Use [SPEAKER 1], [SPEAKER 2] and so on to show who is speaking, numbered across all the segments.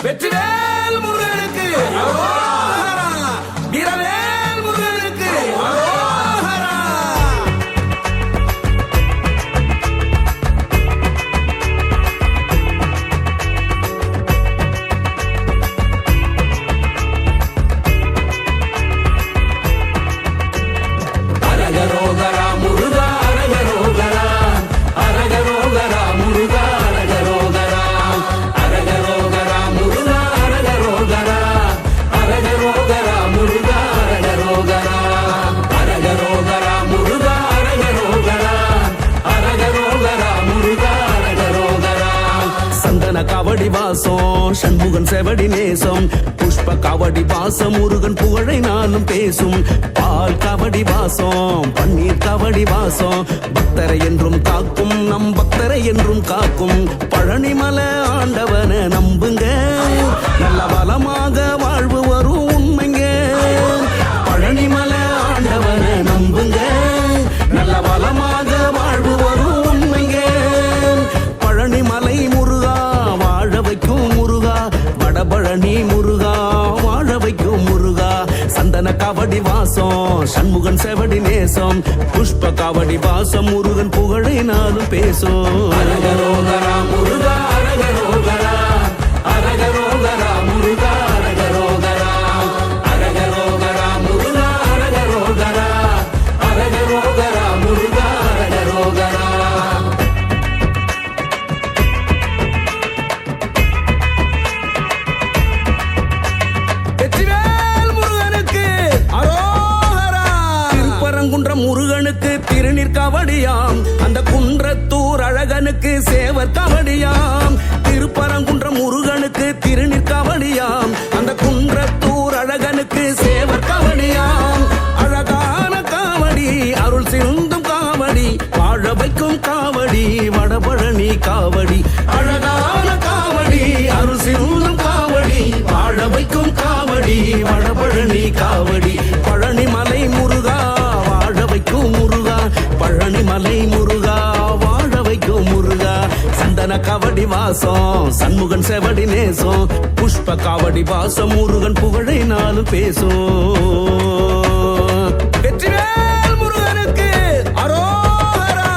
[SPEAKER 1] வெற்றிவேல் வாசம் சண்முகன் செவடி நேசம். புஷ்ப கபடி வாசம் முருகன் புகழை நானும் பேசும். பால் கபடி வாசம் பன்னீர் கபடி வாசம். பக்தரை என்றும் காக்கும் நம் பக்தரை என்றும் காக்கும். பழனிமலை ஆண்டவன நம்புங்க. நல்ல வளமாக வாழ்வு வரும். சண்முகன் செவடி நேசம். புஷ்ப காவடி வாசம் முருகன் புகழை நாளும் பேசும். அரகரோகரா முருகா அரகரோகரா அரகரோகரா. அழகனுக்கு சேவர் கவடியாம். திருப்பரங்குன்றம் முருகனுக்கு திருநீர் கவடியாம். அந்த குன்றத்தூர் அழகனுக்கு சேவர் கவடியாம். அழகான காவடி அருள் சிந்தும் காவடி வாழ வைக்கும் காவடி வடபழனி காவடி. அழகான காவடி அருள் சிந்தும் காவடி வாழ வைக்கும் காவடி வடபழனி காவடி. காவடி வாசம் சண்முகன் செவடி நேசம் புஷ்ப காவடி வாசம் முருகன் புகழை நாளும் பேசும். வெற்றிவேல் முருகனுக்கு அரோகரா.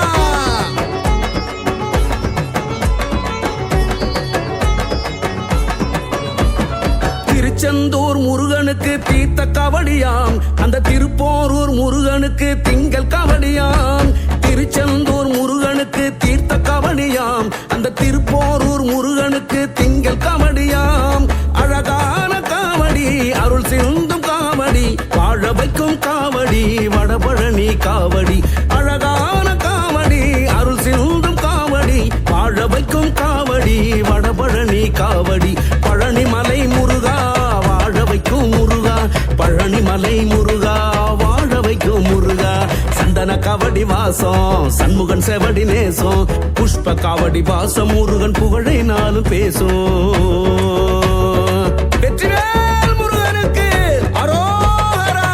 [SPEAKER 1] திருச்செந்தூர் முருகனுக்கு தீர்த்த கவடியாம் அந்த திருப்போரூர் முருகனுக்கு திங்கள் கவடியாம். திருச்செந்தூர் முருகனுக்கு தீர்த்த கவனியாம். அந்த திருப்போரூர் முருகனுக்கு திங்கள் கவடியாம். அழகான காவடி அருள் சிந்தும் காவடி வாழ வைக்கும் காவடி வடபழனி காவடி. அழகான காவடி அருள் சிந்தும் காவடி வாழ வைக்கும் காவடி வடபழனி காவடி. காவடி வாசம் சண்முகன் செவடி நேசம் புஷ்ப காவடி வாசம் முருகன் புகழை நாளும் பேசும். வெற்றிவேல் முருகனுக்கு அரோகரா.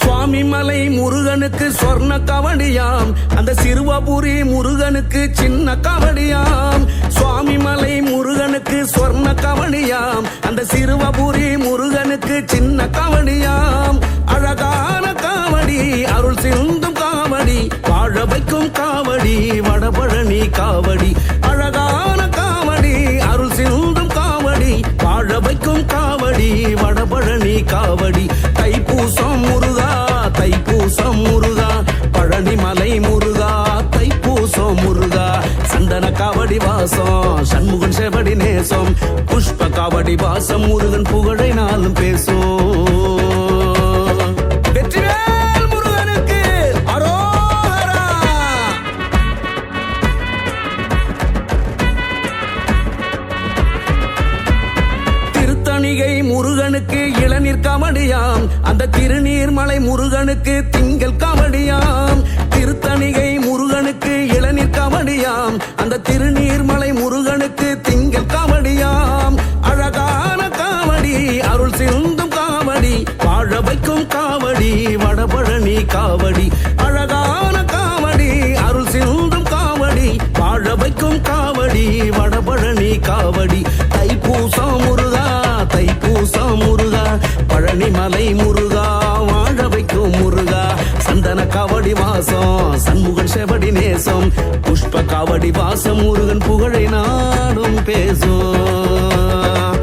[SPEAKER 1] சுவாமி மலை முருகனுக்கு சொர்ண கவடியாம் அந்த சிறுவபுரி முருகனுக்கு சின்ன கவடியாம். சுவாமி மலை முருகனுக்கு சொர்ண கவடியாம் அந்த சிறுவபுரி முருகனுக்கு சின்ன காவடியாம். அழகான காவடி அருள் சிந்தும் காவடி வாழ வைக்கும் காவடி வடபழனி காவடி. அழகான காவடி அருள் சிந்தும் காவடி வாழ வைக்கும் காவடி வடபழனி காவடி. தைப்பூசம் முருகா தைப்பூசம் முருகா பழனிமலை முருகா தைப்பூசம் முருகா. சந்தன காவடி வாசம் சண்முகன் செவடி நேசம் புஷ்ப காவடி பாசம் முருகன் புகழை நாளும் பேசும் வெற்றிவேல் முருகனுக்கு திருத்தணிகை முருகனுக்கு இளநீர் கவடியாம் அந்த திருநீர்மலை முருகனுக்கு திங்கள் கவடியாம் திருத்தணிகை முருகனுக்கு இளநீர் கவடியாம் அந்த திருநீர்மலை முருகன் வடபழனி காவடி. தைப்பூசா முருகா தைப்பூசா முருகா. பழனிமலை முருகா வாழ வைக்கும் முருகா. சந்தன காவடி வாசம் சண்முகன் செவடி நேசம். புஷ்ப காவடி வாசம் முருகன் புகழை நாடும் பேசும்.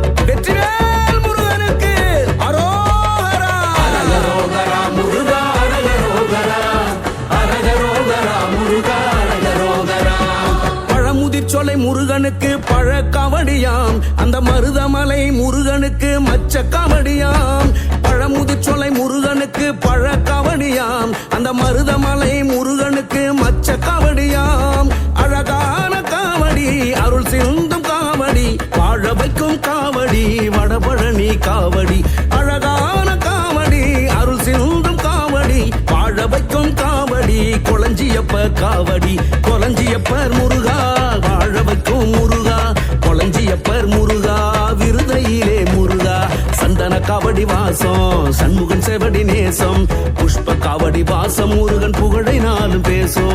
[SPEAKER 1] பழமுதிர் சோலை முருகனுக்கு பழக்காவடியாம். அந்த மருதமலை முருகனுக்கு மச்ச காவடியாம் பழமுதிர் சோலை முருகனுக்கு பழக்காவடியாம். அந்த மருதமலை முருகனுக்கு மச்ச காவடியாம் அழகான காவடி அருள் சிந்தும் காவடி வாழ வைக்கும் காவடி வடபழனி காவடி. அழகான காவடி அருள் சிந்தும் காவடி வாழ வைக்கும் காவடி கொளஞ்சியப்ப காவடி கொளஞ்சியப்பர் முருகா. காவடி வாசம் சண்முகன் செவடி நேசம் புஷ்ப காவடி வாசம் முருகன் புகழை நாளும் பேசும்.